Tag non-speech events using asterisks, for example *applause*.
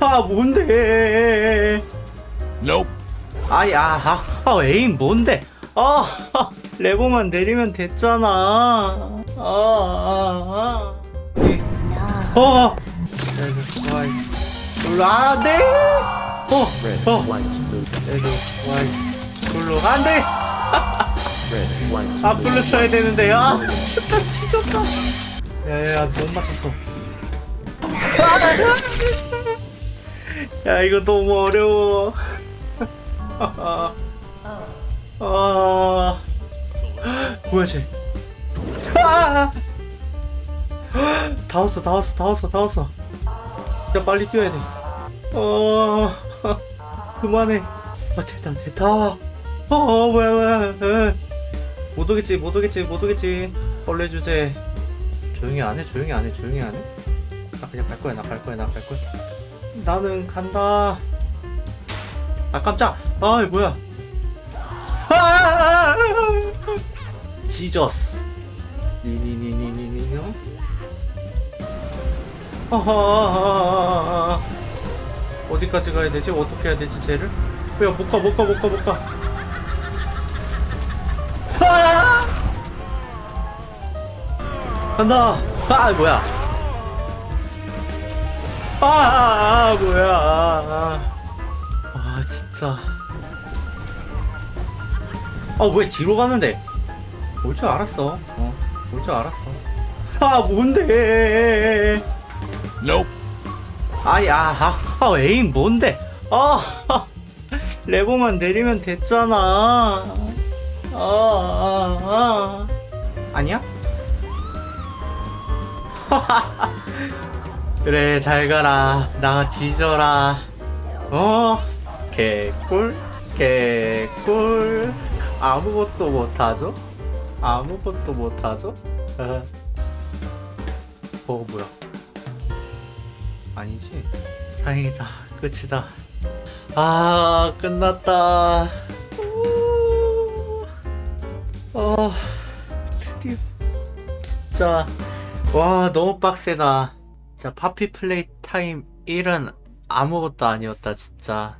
아 뭔데? Nope. 아이 아, 아, 아 에임 뭔데? 아 레버만 내리면 됐잖아. 아 아아 아, 이, 어 와이. 블루 안돼 어 어. 레드 와이. 블루 안돼 red, white, 아 blue. 블루 쳐야 되는데 아. *laughs* 뒤졌다 야야 못 맞췄어 야 이거 너무 어려워. 아, 아. 뭐야 쟤? 아! 다 왔어 다 왔어 다 왔어 다 왔어. 진짜 빨리 뛰어야 돼 어. 그만해. 아 됐다 됐다. 어 뭐야 뭐야. 에. 못 오겠지 못 오겠지 못 오겠지. 벌레 주제. 조용히 안 해 조용히 안 해 조용히 안 해. 나 그냥 갈 거야 나 갈 거야 나 갈 거야 나는 간다. 아 깜짝. 아이 뭐야? 아! 지저스. 니니니니니니요 어허. 어디까지 가야 되지? 어떻게 해야 되지 쟤를? 야못 가 못 가 못 가 못 가. 아! 간다. 아 뭐야? 아, 아, 아 뭐야. 아, 아. 진짜. 아왜 뒤로 가는데? 올 줄 알았어. 어올 줄 알았어. 아 뭔데? Nope. 아야 아, 아 에임 뭔데? 아 레버만 내리면 됐잖아. 아, 아, 아. 아니야? *laughs* 그래 잘 가라. 나 뒤져라. 어? 개꿀? 개꿀? 아무것도 못하죠? 아무것도 못하죠? 어. 뭐야? 아니지? 다행이다. 끝이다. 아 끝났다. 우. 어 드디어. 진짜. 와 너무 빡세다 진짜 파피 플레이 타임 1은 아무것도 아니었다 진짜